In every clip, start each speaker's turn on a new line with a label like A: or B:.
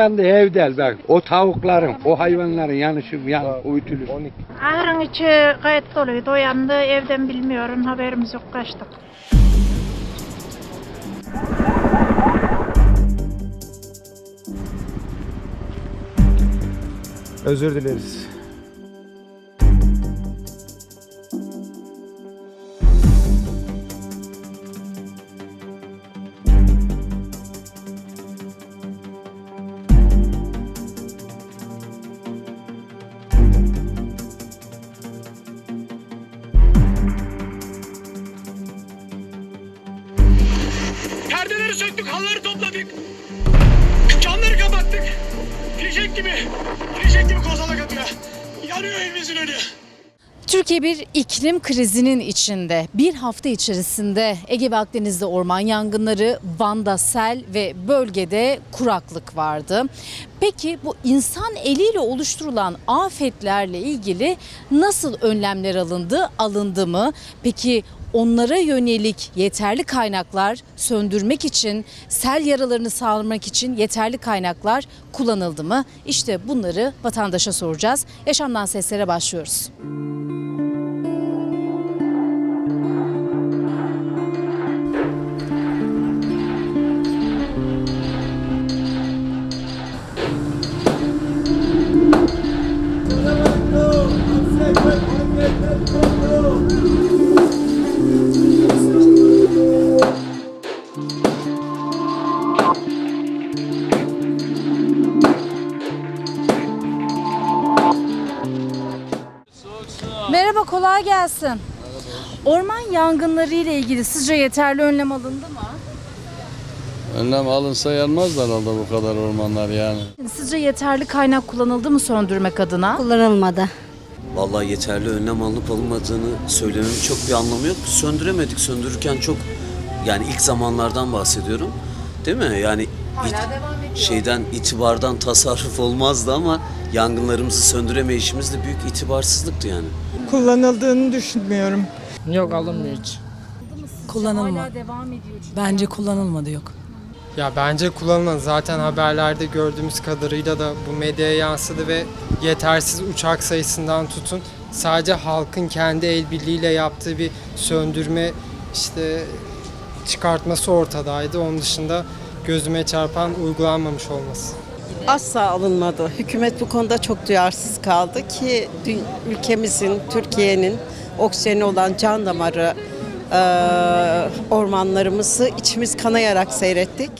A: yandı evdel bak. O tavukların, o hayvanların yanışı yan, uyutulur.
B: Ahırın içi gayet doluydu. O yandı. Evden bilmiyorum. Haberimiz yok. Kaçtık.
C: Özür dileriz.
D: Fişek gibi, fişek gibi kozalak atıyor. Yanıyor evimizin önü.
E: Türkiye bir iklim krizinin içinde. Bir hafta içerisinde Ege ve Akdeniz'de orman yangınları, Van'da sel ve bölgede kuraklık vardı. Peki bu insan eliyle oluşturulan afetlerle ilgili nasıl önlemler alındı, alındı mı? Peki onlara yönelik yeterli kaynaklar söndürmek için, sel yaralarını sağlamak için yeterli kaynaklar kullanıldı mı? İşte bunları vatandaşa soracağız. Yaşamdan seslere başlıyoruz. Kolay gelsin. Orman yangınları ile ilgili sizce yeterli önlem alındı mı?
F: Önlem alınsa yanmaz da herhalde bu kadar ormanlar yani.
E: Sizce yeterli kaynak kullanıldı mı söndürmek adına?
G: kullanılmadı.
H: Vallahi yeterli önlem alınıp alınmadığını söylememin çok bir anlamı yok. Söndüremedik. Söndürürken çok yani ilk zamanlardan bahsediyorum. Değil mi? Yani it- şeyden itibardan tasarruf olmazdı ama yangınlarımızı söndüremeyişimiz de büyük itibarsızlıktı yani.
I: kullanıldığını düşünmüyorum.
J: Yok alınmıyor hiç.
E: Kullanılma. Hala devam ediyor çünkü.
J: Bence kullanılmadı yok.
I: Ya bence kullanılmadı. Zaten haberlerde gördüğümüz kadarıyla da bu medyaya yansıdı ve yetersiz uçak sayısından tutun sadece halkın kendi el birliğiyle yaptığı bir söndürme işte çıkartması ortadaydı. Onun dışında gözüme çarpan uygulanmamış olması.
G: Asla alınmadı. Hükümet bu konuda çok duyarsız kaldı ki ülkemizin, Türkiye'nin oksijeni olan can damarı ormanlarımızı içimiz kanayarak seyrettik.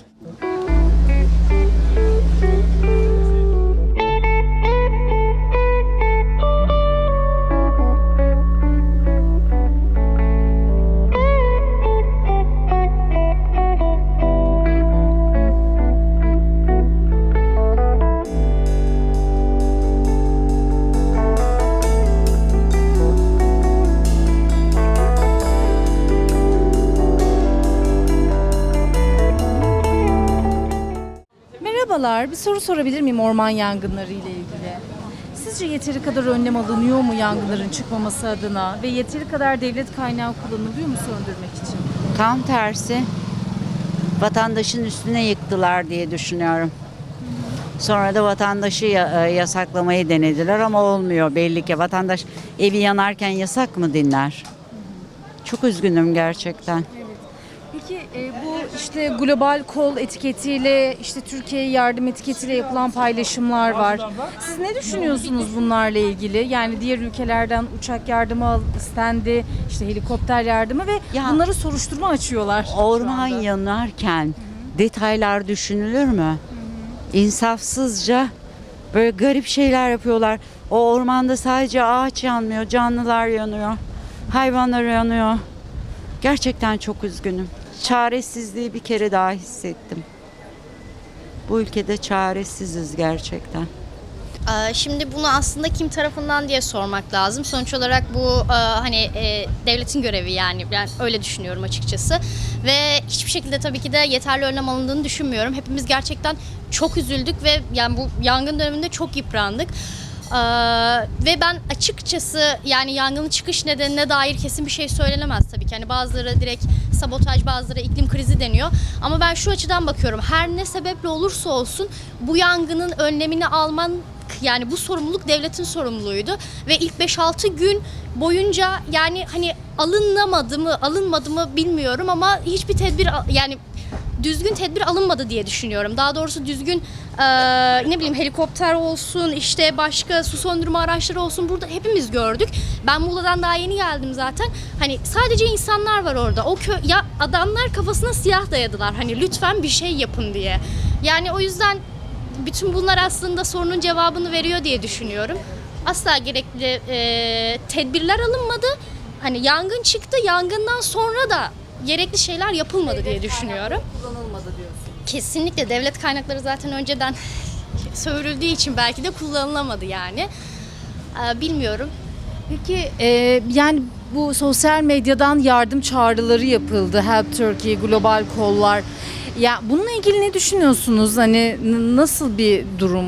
E: Soru sorabilir miyim orman yangınları ile ilgili? Sizce yeteri kadar önlem alınıyor mu yangınların çıkmaması adına ve yeteri kadar devlet kaynağı kullanılıyor mu söndürmek için?
K: Tam tersi. Vatandaşın üstüne yıktılar diye düşünüyorum. Sonra da vatandaşı e, yasaklamayı denediler ama olmuyor belli ki. Vatandaş evi yanarken yasak mı dinler? Çok üzgünüm gerçekten.
E: Peki e, bu işte global kol etiketiyle işte Türkiye'ye yardım etiketiyle yapılan paylaşımlar var. Siz ne düşünüyorsunuz bunlarla ilgili? Yani diğer ülkelerden uçak yardımı istendi, işte helikopter yardımı ve
K: Ya-
E: bunları soruşturma açıyorlar. şu
K: Orman
E: anda.
K: yanarken detaylar düşünülür mü? İnsafsızca böyle garip şeyler yapıyorlar. O ormanda sadece ağaç yanmıyor, canlılar yanıyor, hayvanlar yanıyor. Gerçekten çok üzgünüm. Çaresizliği bir kere daha hissettim. Bu ülkede çaresiziz gerçekten.
L: Ee, Şimdi bunu aslında kim tarafından diye sormak lazım. Sonuç olarak bu e, hani e, devletin görevi yani ben öyle düşünüyorum açıkçası. Ve hiçbir şekilde tabii ki de yeterli önlem alındığını düşünmüyorum. Hepimiz gerçekten çok üzüldük ve yani bu yangın döneminde çok yıprandık. Ee, ve ben açıkçası yani yangının çıkış nedenine dair kesin bir şey söylenemez tabii ki. Hani bazıları direkt sabotaj, bazıları iklim krizi deniyor. Ama ben şu açıdan bakıyorum. Her ne sebeple olursa olsun bu yangının önlemini alman yani bu sorumluluk devletin sorumluluğuydu ve ilk 5-6 gün boyunca yani hani alınamadı mı alınmadı mı bilmiyorum ama hiçbir tedbir yani düzgün tedbir alınmadı diye düşünüyorum. Daha doğrusu düzgün eee, ne bileyim helikopter olsun işte başka su söndürme araçları olsun burada hepimiz gördük. Ben Muğla'dan daha yeni geldim zaten. Hani sadece insanlar var orada. O kö ya adamlar kafasına siyah dayadılar. Hani lütfen bir şey yapın diye. Yani o yüzden bütün bunlar aslında sorunun cevabını veriyor diye düşünüyorum. Asla gerekli eee, tedbirler alınmadı. Hani yangın çıktı. Yangından sonra da gerekli şeyler yapılmadı diye düşünüyorum.
E: Kullanılmadı diyorsun.
L: Kesinlikle devlet kaynakları zaten önceden sömürüldüğü için belki de kullanılamadı yani. Ee, bilmiyorum.
E: Peki e, yani bu sosyal medyadan yardım çağrıları yapıldı. Help Turkey, global kollar. Ya bununla ilgili ne düşünüyorsunuz? Hani n- nasıl bir durum?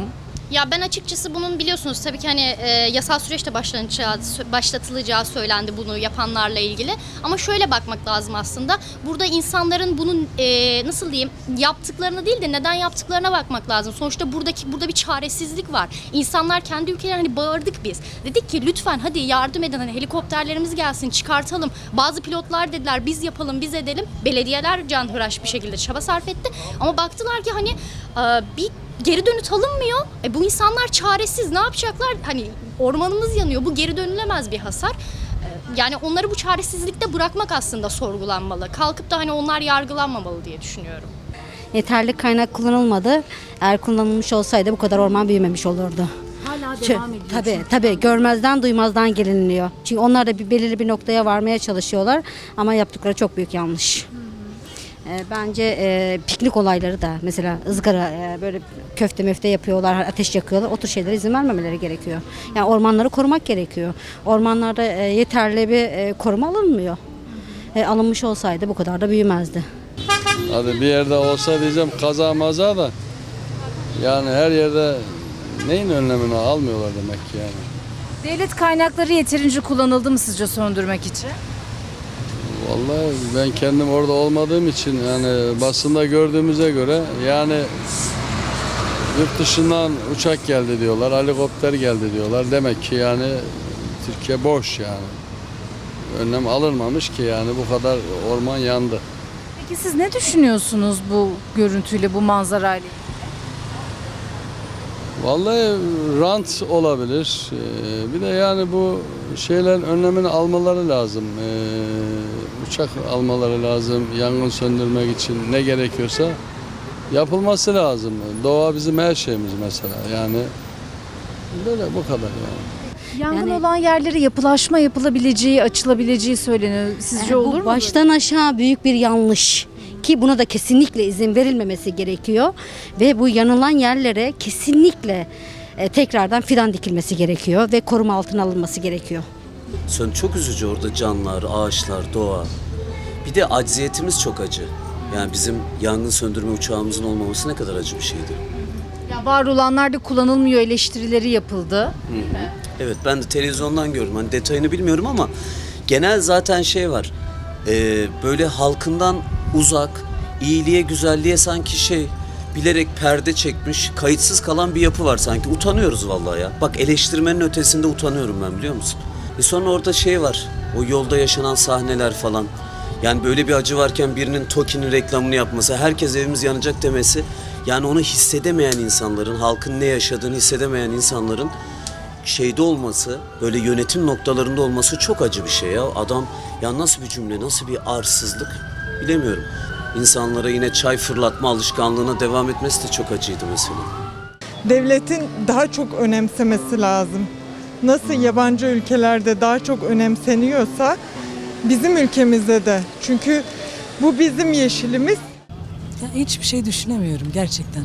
L: Ya ben açıkçası bunun biliyorsunuz tabii ki hani e, yasal süreçte başlanacağı, başlatılacağı söylendi bunu yapanlarla ilgili. Ama şöyle bakmak lazım aslında. Burada insanların bunun e, nasıl diyeyim yaptıklarını değil de neden yaptıklarına bakmak lazım. Sonuçta buradaki burada bir çaresizlik var. İnsanlar kendi ülkelerine hani bağırdık biz. Dedik ki lütfen hadi yardım edin hani helikopterlerimiz gelsin çıkartalım. Bazı pilotlar dediler biz yapalım biz edelim. Belediyeler canhıraş bir şekilde çaba sarf etti. Ama baktılar ki hani e, bir geri dönüt alınmıyor. E bu insanlar çaresiz. Ne yapacaklar? Hani ormanımız yanıyor. Bu geri dönülemez bir hasar. E, Yani onları bu çaresizlikte bırakmak aslında sorgulanmalı. Kalkıp da hani onlar yargılanmamalı diye düşünüyorum.
C: Yeterli kaynak kullanılmadı. Eğer kullanılmış olsaydı bu kadar orman büyümemiş olurdu.
E: Hala devam ediyor.
C: Tabii tabii görmezden duymazdan geliniliyor. Çünkü onlar da bir belirli bir noktaya varmaya çalışıyorlar ama yaptıkları çok büyük yanlış. Ee, bence e, piknik olayları da mesela ızgara e, böyle köfte möfte yapıyorlar, ateş yakıyorlar. O tür şeylere izin vermemeleri gerekiyor. Yani ormanları korumak gerekiyor. Ormanlarda e, yeterli bir e, koruma alınmıyor. E, alınmış olsaydı bu kadar da büyümezdi.
F: Hadi bir yerde olsa diyeceğim kaza maza da yani her yerde neyin önlemini almıyorlar demek ki yani.
E: Devlet kaynakları yeterince kullanıldı mı sizce söndürmek için?
F: Vallahi ben kendim orada olmadığım için yani basında gördüğümüze göre yani yurt dışından uçak geldi diyorlar, helikopter geldi diyorlar. Demek ki yani Türkiye boş yani. Önlem alınmamış ki yani bu kadar orman yandı.
E: Peki siz ne düşünüyorsunuz bu görüntüyle, bu manzarayla?
F: Vallahi rant olabilir. Ee, Bir de yani bu şeylerin önlemini almaları lazım. Uçak almaları lazım. Yangın söndürmek için ne gerekiyorsa yapılması lazım. Doğa bizim her şeyimiz mesela. Yani böyle bu kadar yani.
E: Yangın
C: Yani-
E: olan yerlere yapılaşma yapılabileceği, açılabileceği söyleniyor. Sizce olur
C: bu
E: mu?
C: baştan aşağı büyük bir yanlış ki buna da kesinlikle izin verilmemesi gerekiyor ve bu yanılan yerlere kesinlikle e, tekrardan fidan dikilmesi gerekiyor ve koruma altına alınması gerekiyor.
H: Sön çok üzücü orada canlar, ağaçlar, doğa. Bir de acziyetimiz çok acı. Yani bizim yangın söndürme uçağımızın olmaması ne kadar acı bir şeydi.
E: Ya var olanlar da kullanılmıyor eleştirileri yapıldı.
H: Evet ben de televizyondan gördüm. Hani detayını bilmiyorum ama genel zaten şey var. Ee, böyle halkından uzak, iyiliğe, güzelliğe sanki şey bilerek perde çekmiş, kayıtsız kalan bir yapı var sanki. Utanıyoruz vallahi ya. Bak eleştirmenin ötesinde utanıyorum ben biliyor musun? E sonra orada şey var. O yolda yaşanan sahneler falan. Yani böyle bir acı varken birinin TOKİ'nin reklamını yapması, herkes evimiz yanacak demesi. Yani onu hissedemeyen insanların, halkın ne yaşadığını hissedemeyen insanların şeyde olması, böyle yönetim noktalarında olması çok acı bir şey ya. Adam ya nasıl bir cümle, nasıl bir arsızlık bilemiyorum. İnsanlara yine çay fırlatma alışkanlığına devam etmesi de çok acıydı mesela.
M: devletin daha çok önemsemesi lazım. Nasıl yabancı ülkelerde daha çok önemseniyorsa bizim ülkemizde de. Çünkü bu bizim yeşilimiz.
J: Ya hiçbir şey düşünemiyorum gerçekten.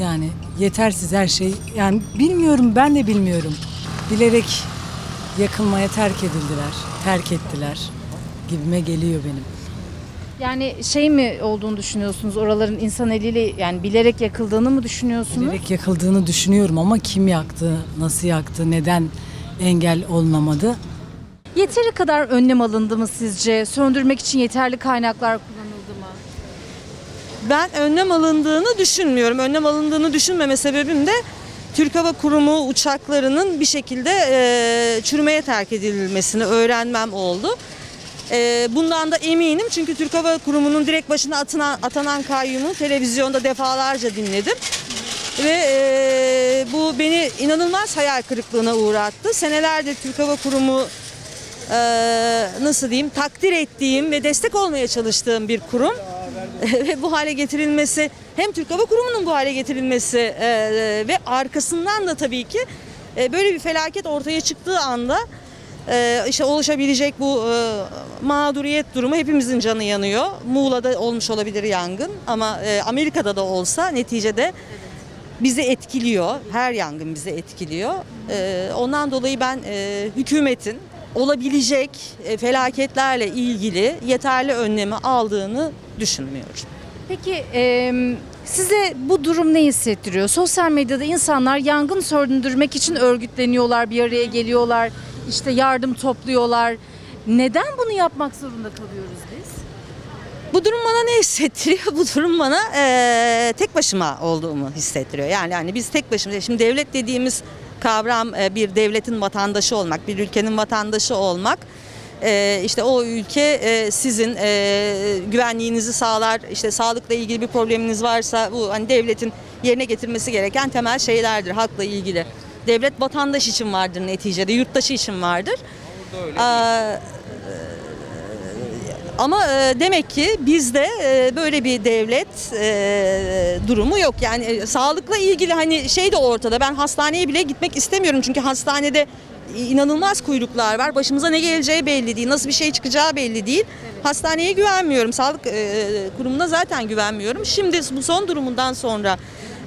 J: Yani yetersiz her şey. Yani bilmiyorum ben de bilmiyorum. Bilerek yakılmaya terk edildiler. Terk ettiler gibime geliyor benim.
E: Yani şey mi olduğunu düşünüyorsunuz? Oraların insan eliyle yani bilerek yakıldığını mı düşünüyorsunuz?
J: Bilerek yakıldığını düşünüyorum ama kim yaktı, nasıl yaktı, neden engel olunamadı?
E: Yeteri kadar önlem alındı mı sizce? Söndürmek için yeterli kaynaklar kullanıldı mı?
N: Ben önlem alındığını düşünmüyorum. Önlem alındığını düşünmeme sebebim de Türk Hava Kurumu uçaklarının bir şekilde e, çürümeye terk edilmesini öğrenmem oldu. E, bundan da eminim çünkü Türk Hava Kurumu'nun direkt başına atılan, atanan kayyumu televizyonda defalarca dinledim. Ve e, bu beni inanılmaz hayal kırıklığına uğrattı. Senelerdir Türk Hava Kurumu e, nasıl diyeyim takdir ettiğim ve destek olmaya çalıştığım bir kurum. ve bu hale getirilmesi hem Türk Hava Kurumu'nun bu hale getirilmesi e, ve arkasından da tabii ki e, böyle bir felaket ortaya çıktığı anda e, işte oluşabilecek bu e, mağduriyet durumu hepimizin canı yanıyor. Muğla'da olmuş olabilir yangın ama e, Amerika'da da olsa neticede bizi etkiliyor. Her yangın bizi etkiliyor. E, ondan dolayı ben e, hükümetin olabilecek e, felaketlerle ilgili yeterli önlemi aldığını düşünmüyorum.
E: Peki e, size bu durum ne hissettiriyor? Sosyal medyada insanlar yangın söndürmek için örgütleniyorlar, bir araya geliyorlar, işte yardım topluyorlar. Neden bunu yapmak zorunda kalıyoruz?
N: Bu durum bana ne hissettiriyor? Bu durum bana eee, tek başıma olduğumu hissettiriyor. Yani yani biz tek başımıza. Şimdi devlet dediğimiz kavram e, bir devletin vatandaşı olmak, bir ülkenin vatandaşı olmak. E, işte o ülke e, sizin e, güvenliğinizi sağlar. İşte sağlıkla ilgili bir probleminiz varsa bu hani devletin yerine getirmesi gereken temel şeylerdir halkla ilgili. Devlet vatandaş için vardır neticede, yurttaşı için vardır. Aa, ama e, demek ki bizde e, böyle bir devlet e, durumu yok. Yani e, sağlıkla ilgili hani şey de ortada. Ben hastaneye bile gitmek istemiyorum çünkü hastanede inanılmaz kuyruklar var. Başımıza ne geleceği belli değil. Nasıl bir şey çıkacağı belli değil. Hastaneye güvenmiyorum. Sağlık e, kurumuna zaten güvenmiyorum. Şimdi bu son durumundan sonra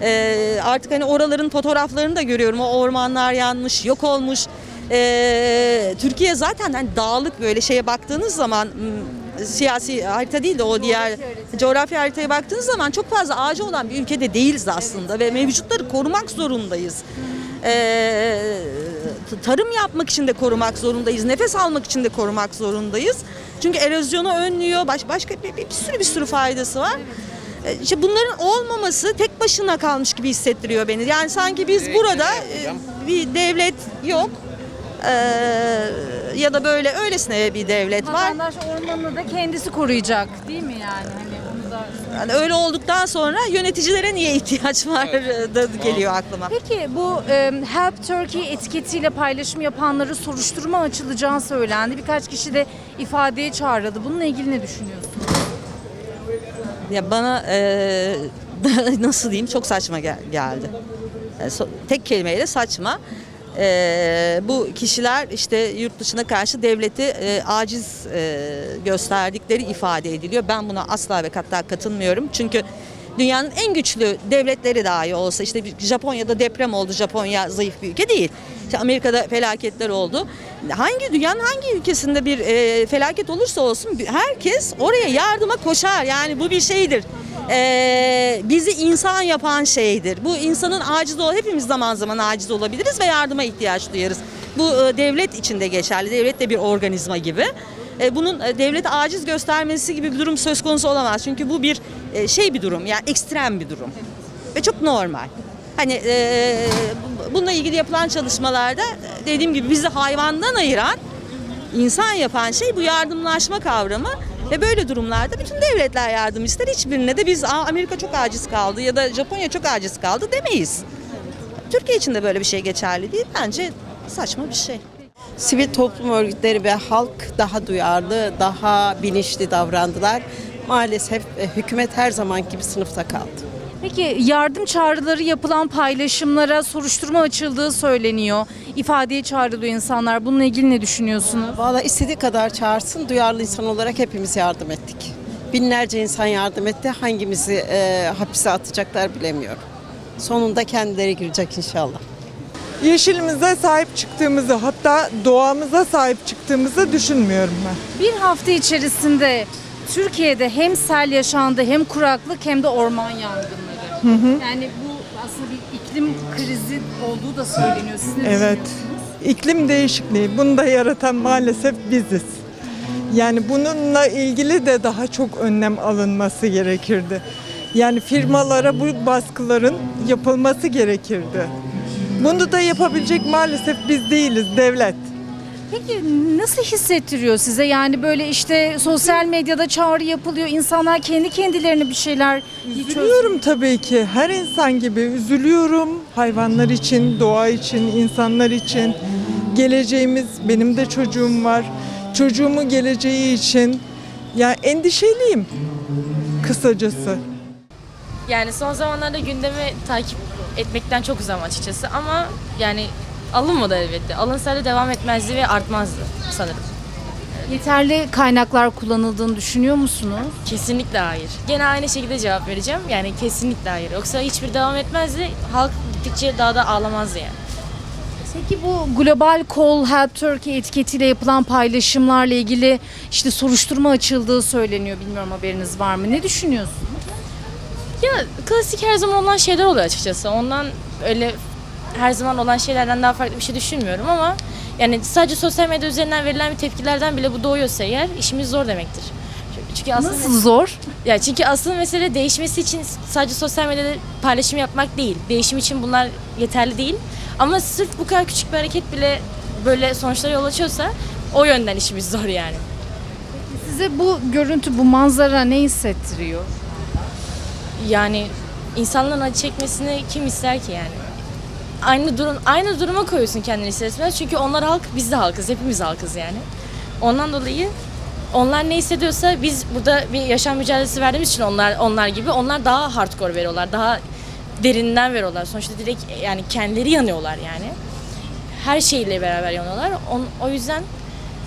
N: e, artık hani oraların fotoğraflarını da görüyorum. O ormanlar yanmış, yok olmuş. E, Türkiye zaten hani dağlık böyle şeye baktığınız zaman siyasi harita değil de o diğer coğrafya haritaya baktığınız zaman çok fazla ağacı olan bir ülkede değiliz aslında ve mevcutları korumak zorundayız. Ee, tarım yapmak için de korumak zorundayız. Nefes almak için de korumak zorundayız. Çünkü erozyonu önlüyor. Baş, başka bir, bir, bir sürü bir sürü faydası var. Ee, İşte bunların olmaması tek başına kalmış gibi hissettiriyor beni. Yani sanki biz burada e, bir devlet yok. Ee, ya da böyle öylesine bir devlet var.
E: Vatandaş ormanını da kendisi koruyacak değil mi yani? Hani onu da...
N: Yani öyle olduktan sonra yöneticilere niye ihtiyaç var da geliyor aklıma.
E: Peki bu e, Help Turkey etiketiyle paylaşım yapanları soruşturma açılacağı söylendi. Birkaç kişi de ifadeye çağrıldı. Bununla ilgili ne düşünüyorsun?
N: Ya bana e, nasıl diyeyim çok saçma gel- geldi. Yani so- tek kelimeyle saçma. E, bu kişiler işte yurt dışına karşı devleti e, aciz e, gösterdikleri ifade ediliyor. Ben buna asla ve hatta katılmıyorum. Çünkü dünyanın en güçlü devletleri dahi olsa işte Japonya'da deprem oldu. Japonya zayıf bir ülke değil. İşte Amerika'da felaketler oldu. Hangi dünyanın hangi ülkesinde bir e, felaket olursa olsun herkes oraya yardıma koşar. Yani bu bir şeydir. E, bizi insan yapan şeydir. Bu insanın aciz ol hepimiz zaman zaman aciz olabiliriz ve yardıma ihtiyaç duyarız. Bu e, devlet içinde geçerli. Devlet de bir organizma gibi. E, bunun e, devlet aciz göstermesi gibi bir durum söz konusu olamaz. Çünkü bu bir e, şey bir durum. Yani ekstrem bir durum. Ve çok normal. Hani e, bununla ilgili yapılan çalışmalarda e, dediğim gibi bizi hayvandan ayıran, insan yapan şey bu yardımlaşma kavramı. Ve böyle durumlarda bütün devletler yardım ister. Hiçbirine de biz "Aa, Amerika çok aciz kaldı ya da Japonya çok aciz kaldı demeyiz. Türkiye için de böyle bir şey geçerli değil. Bence saçma bir şey.
G: Sivil toplum örgütleri ve halk daha duyarlı, daha bilinçli davrandılar. Maalesef e, hükümet her zaman gibi sınıfta kaldı.
E: Peki yardım çağrıları yapılan paylaşımlara soruşturma açıldığı söyleniyor. İfadeye çağrılıyor insanlar. Bununla ilgili ne düşünüyorsunuz?
G: Valla istediği kadar çağırsın, duyarlı insan olarak hepimiz yardım ettik. Binlerce insan yardım etti. Hangimizi e, hapise atacaklar bilemiyorum. Sonunda kendileri girecek inşallah.
M: Yeşilimize sahip çıktığımızı hatta doğamıza sahip çıktığımızı düşünmüyorum ben.
E: Bir hafta içerisinde Türkiye'de hem sel yaşandı hem kuraklık hem de orman yangınları. Yani bu aslında bir iklim krizi olduğu da söyleniyor. Siz ne
M: Evet. İklim değişikliği. Bunu da yaratan maalesef biziz. Yani bununla ilgili de daha çok önlem alınması gerekirdi. Yani firmalara bu baskıların yapılması gerekirdi. Bunu da yapabilecek maalesef biz değiliz, devlet.
E: Peki nasıl hissettiriyor size? Yani böyle işte sosyal medyada çağrı yapılıyor. insanlar kendi kendilerine bir şeyler
M: Üzülüyorum tabii ki. Her insan gibi üzülüyorum. Hayvanlar için, doğa için, insanlar için. Geleceğimiz, benim de çocuğum var. Çocuğumun geleceği için. Yani endişeliyim kısacası.
O: Yani son zamanlarda gündemi takip etmekten çok uzam açıkçası ama yani alınmadı elbette. Alınsaydı devam etmezdi ve artmazdı sanırım.
E: Yeterli kaynaklar kullanıldığını düşünüyor musunuz?
O: Kesinlikle hayır. Gene aynı şekilde cevap vereceğim. Yani kesinlikle hayır. Yoksa hiçbir devam etmezdi. Halk gittikçe daha da ağlamazdı yani.
E: Peki bu Global Call Help Turkey etiketiyle yapılan paylaşımlarla ilgili işte soruşturma açıldığı söyleniyor. Bilmiyorum haberiniz var mı? Ne düşünüyorsunuz?
O: Ya klasik her zaman olan şeyler oluyor açıkçası. Ondan öyle her zaman olan şeylerden daha farklı bir şey düşünmüyorum ama yani sadece sosyal medya üzerinden verilen bir tepkilerden bile bu doğuyorsa eğer işimiz zor demektir. Çünkü aslında
E: Nasıl zor?
O: Ya çünkü asıl mesele değişmesi için sadece sosyal medyada paylaşım yapmak değil. Değişim için bunlar yeterli değil. Ama sırf bu kadar küçük bir hareket bile böyle sonuçlara yol açıyorsa o yönden işimiz zor yani.
E: Size bu görüntü, bu manzara ne hissettiriyor?
O: Yani insanların acı çekmesini kim ister ki yani? Aynı durum aynı duruma koyuyorsun kendini ister. Çünkü onlar halk, biz de halkız. Hepimiz halkız yani. Ondan dolayı onlar ne hissediyorsa biz burada bir yaşam mücadelesi verdiğimiz için onlar onlar gibi onlar daha hardcore veriyorlar. Daha derinden veriyorlar. Sonuçta direkt yani kendileri yanıyorlar yani. Her şeyle beraber yanıyorlar. On, o yüzden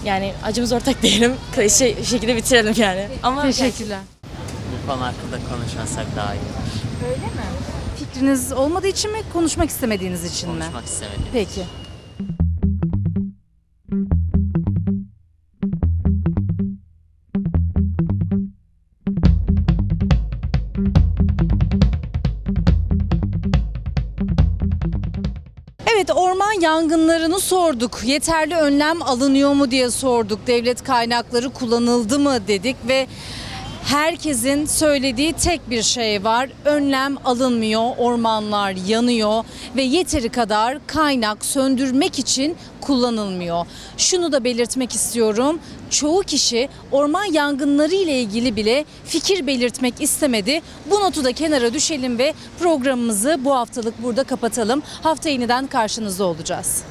O: yani acımız ortak diyelim. Klişe şekilde bitirelim yani. Ama
E: Teşekkürler.
P: Bu konu hakkında konuşmasak daha iyi.
E: Öyle mi? Fikriniz olmadığı için mi, konuşmak istemediğiniz için mi?
P: Konuşmak istemedim.
E: Peki. Evet orman yangınlarını sorduk. Yeterli önlem alınıyor mu diye sorduk. Devlet kaynakları kullanıldı mı dedik ve herkesin söylediği tek bir şey var. Önlem alınmıyor, ormanlar yanıyor ve yeteri kadar kaynak söndürmek için kullanılmıyor. Şunu da belirtmek istiyorum. Çoğu kişi orman yangınları ile ilgili bile fikir belirtmek istemedi. Bu notu da kenara düşelim ve programımızı bu haftalık burada kapatalım. Hafta yeniden karşınızda olacağız.